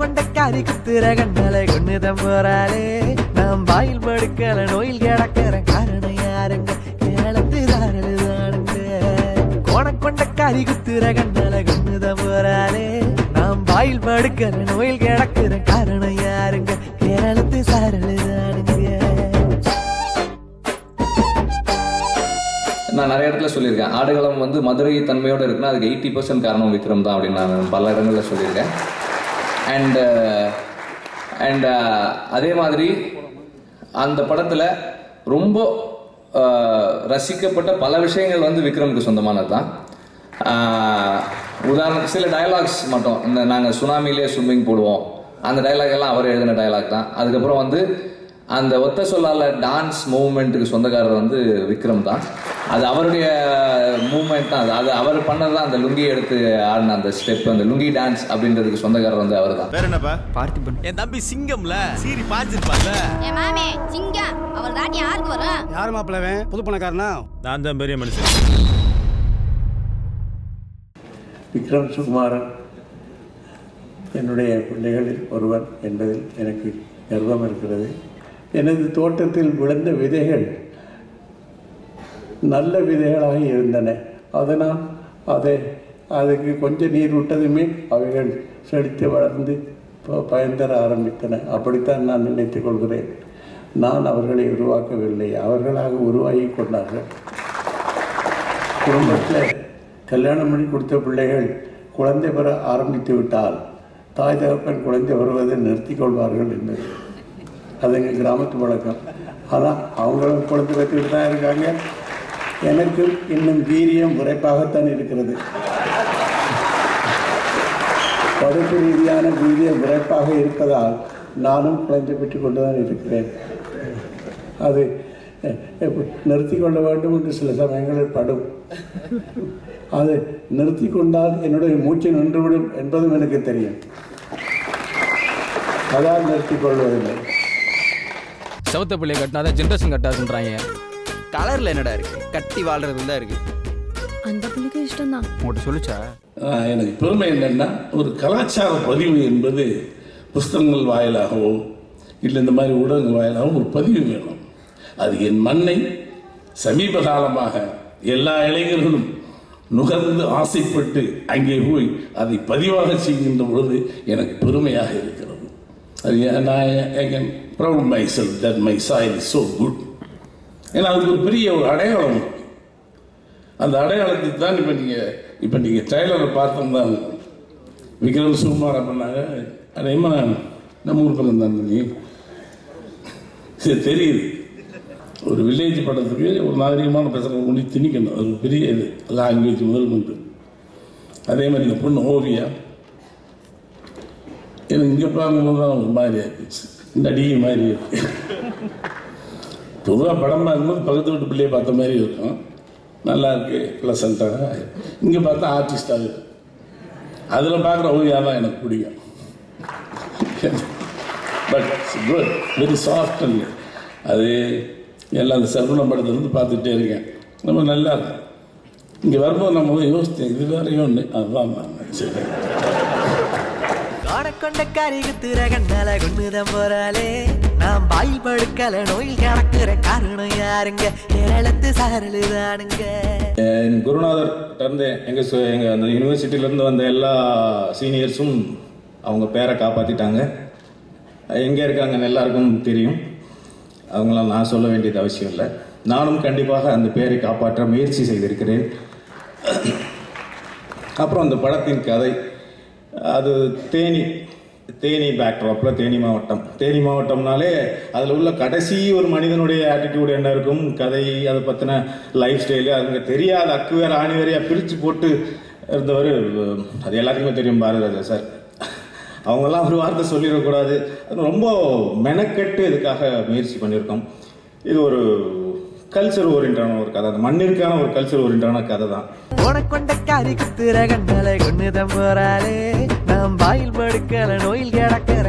கொண்டக்காரி குத்துற கண்ணால கொண்டுதான் போறாளே. நாம் வாயில் படுக்கல நோயில் கிடக்கிற காரணம் யாருங்க? கேளத்து தாரலுதானுங்க கோணக்கொண்டக்காரி குத்துற கண்ணால கொண்டுதான் போறாளே. நாம் வாயில் படுக்கல நோயில் கிடக்கிற காரணம் யாருங்க? கேளத்து சாரலுதானுங்க நான் நிறைய இடத்துல சொல்லியிருக்கேன். ஆடுகளம் வந்து மதுரை தன்மையோடு இருக்குன்னா அதுக்கு எயிட்டி பர்சன்ட் காரணம் விக்ரம் தான் அப்படின்னு நான் பல இடங்களில் சொல்லியிருக்கேன். அண்டு அண்ட் uh, uh, அதே மாதிரி அந்த படத்தில் ரொம்ப uh, ரசிக்கப்பட்ட பல விஷயங்கள் வந்து விக்ரமுக்கு சொந்தமானது தான் உதாரணத்துக்கு சில டயலாக்ஸ் மட்டும். இந்த நாங்கள் சுனாமிலே ஸ்விம்மிங் போடுவோம். அந்த டயலாக் எல்லாம் அவர் எழுதின டயலாக் தான். அதுக்கப்புறம் வந்து அந்த ஒத்த சொல்லால டான்ஸ் மூவ்மெண்ட்டுக்கு சொந்தக்காரர் வந்து விக்ரம் தான். அது அவருடைய மூவ்மெண்ட் தான். அது அது அவர் பண்ணது தான் அந்த லுங்கி எடுத்து ஆடின அந்த ஸ்டெப் அந்த லுங்கி டான்ஸ் அப்படின்றதுக்கு சொந்தக்காரர் வந்து அவர் தான் வேற என்னப்பா? பார்த்திபன். என் தம்பி சிங்கம்ல. சீரி பாஞ்சிருப்பான்ல. என் மாமே சிங்கம். அவர் தாட்டி யாருக்கு வரும் யார் மாப்பிள்ளவன் புது பணக்காரனா? நான் தான் பெரிய மனுஷன். விக்ரம் சுகுமாரன் என்னுடைய பிள்ளைகளில் ஒருவன் என்பதில் எனக்கு கர்வம் இருக்கிறது. எனது தோட்டத்தில் விழுந்த விதைகள் நல்ல விதைகளாக இருந்தன. அதனால் அதை அதுக்கு கொஞ்சம் நீர் விட்டதுமே அவைகள் செழித்து வளர்ந்து ப- ஆரம்பித்தன. அப்படித்தான் நான் நினைத்துக் கொள்கிறேன். நான் அவர்களை உருவாக்கவில்லை. அவர்களாக உருவாகி கொண்டார்கள். குடும்பத்தில் கல்யாணம் பண்ணி கொடுத்த பிள்ளைகள் குழந்தை பெற ஆரம்பித்து விட்டால் தாய் தகப்பன் குழந்தை வருவதை நிறுத்திக் கொள்வார்கள் என்பது அது எங்கள் கிராமத்து பழக்கம். அதான் அவங்களும் குழந்தை வைத்துக்கிட்டு தான் இருக்காங்க. எனக்கு இன்னும் வீரியம் விரைப்பாகத்தான் இருக்கிறது. படிப்பு ரீதியான வீரியம் விரைப்பாக இருப்பதால் நானும் குழந்தை பெற்று கொண்டு தான் இருக்கிறேன். அது நிறுத்தி கொள்ள வேண்டும் என்று சில சமயங்களில் படும். அது நிறுத்தி கொண்டால் என்னுடைய மூச்சு நின்றுவிடும் என்பதும் எனக்கு தெரியும். அதான் நிறுத்திக் கொள்வதில்லை. செவத்த பிள்ளைய கட்டினாதான் ஜென்ரேஷன் கட்டாதுன்றாங்க. கலர்ல என்னடா இருக்கு? கட்டி வாழ்றது தான் இருக்கு. அந்த பிள்ளைக்கு இஷ்டம் தான் உங்கள்கிட்ட சொல்லுச்சா எனக்கு பெருமை என்னென்னா ஒரு கலாச்சார பதிவு என்பது புஸ்தகங்கள் வாயிலாகவோ இல்லை இந்த மாதிரி ஊடகங்கள் வாயிலாகவும் ஒரு பதிவு வேணும். அது என் மண்ணை சமீப காலமாக எல்லா இளைஞர்களும் நுகர்ந்து ஆசைப்பட்டு அங்கே போய் அதை பதிவாக செய்கின்ற பொழுது எனக்கு பெருமையாக இருக்கிறது. அது நான் I can proud myself that my Sai is so good ஏன்னா அதுக்கு ஒரு பெரிய ஒரு அடையாளம் அந்த அடையாளத்துக்கு தான் இப்போ நீங்கள் இப்போ நீங்கள் ட்ரெய்லரை பார்த்தோம்னா விக்ரம் சுகுமார் பண்ணாங்க அதேமா நம்ம ஊர் பக்கம் தான் நீ? சரி தெரியுது. ஒரு வில்லேஜ் படத்துக்கு ஒரு நாகரிகமான பேசுகிற முடி திணிக்கணும். அது பெரிய இது லாங்குவேஜ் முதல் கொண்டு அதே மாதிரி இந்த பொண்ணு ஓவியா. எனக்கு இங்கே பார்க்கும்போது தான் ஒரு மாதிரி ஆயிடுச்சு. இந்த மாதிரி இருக்கு. பொதுவாக படம் பார்க்கும்போது பக்கத்து வீட்டு பிள்ளையை பார்த்த மாதிரி இருக்கும். நல்லா இருக்கு ப்ளசண்ட்டாக இங்கே பார்த்தா ஆர்டிஸ்டாக இருக்கு. அதில் பார்க்குற ஓவியா தான் எனக்கு பிடிக்கும். பட் குட் வெரி சாஃப்ட் அது எல்லாம் அந்த சர்வணம் படத்துலேருந்து பார்த்துட்டே இருக்கேன். ரொம்ப நல்லா இருக்கும் இங்கே வரும்போது நம்ம யோசித்தேன் இது வேறையும் ஒன்று அதுதான் நான் சரி கொண்டக்காரி குத்துற கண்ணால கொண்டுதான் போறாளே. நாம் பாய் படுக்கல நோயில் கிடக்குற காரணம் யாருங்க? கேரளத்து சாரலுதானுங்க. என் குருநாதர் இருந்து எங்கள் சு எங்கள் அந்த யூனிவர்சிட்டியிலேருந்து வந்த எல்லா சீனியர்ஸும் அவங்க பேரை காப்பாற்றிட்டாங்க எங்கே இருக்காங்கன்னு எல்லாருக்கும் தெரியும். அவங்களாம் நான் சொல்ல வேண்டியது அவசியம் இல்லை. நானும் கண்டிப்பாக அந்த பேரை காப்பாற்ற முயற்சி செய்திருக்கிறேன். அப்புறம் அந்த படத்தின் கதை. அது தேனி தேனி பேக்ட்ராப்பில் தேனி மாவட்டம். தேனி மாவட்டம்னாலே அதில் உள்ள கடைசி ஒரு மனிதனுடைய ஆட்டிடியூடு என்ன இருக்கும்? கதை அதை பற்றின லைஃப் ஸ்டைலு அதுங்க தெரியாத அக்கு வேறு ஆணி வேறையாக பிரித்து போட்டு இருந்தவர் அது எல்லாத்துக்குமே தெரியும் பாரதிராஜா சார். அவங்கெல்லாம் ஒரு வார்த்தை சொல்லிடக்கூடாது. அது ரொம்ப மெனக்கெட்டு இதுக்காக முயற்சி பண்ணியிருக்கோம். இது ஒரு கல்ச்சர் ஓரியன்டான ஒரு கதை. அந்த மண்ணிற்கான ஒரு கல்ச்சர் ஓரியன்டான கதை தான் உனக்கொண்ட கொண்டக்காரி குத்துற கண்ணால கொண்டுதான் போறாளே. நாம் வாயில் படுக்கல நோயில் கிடக்கிற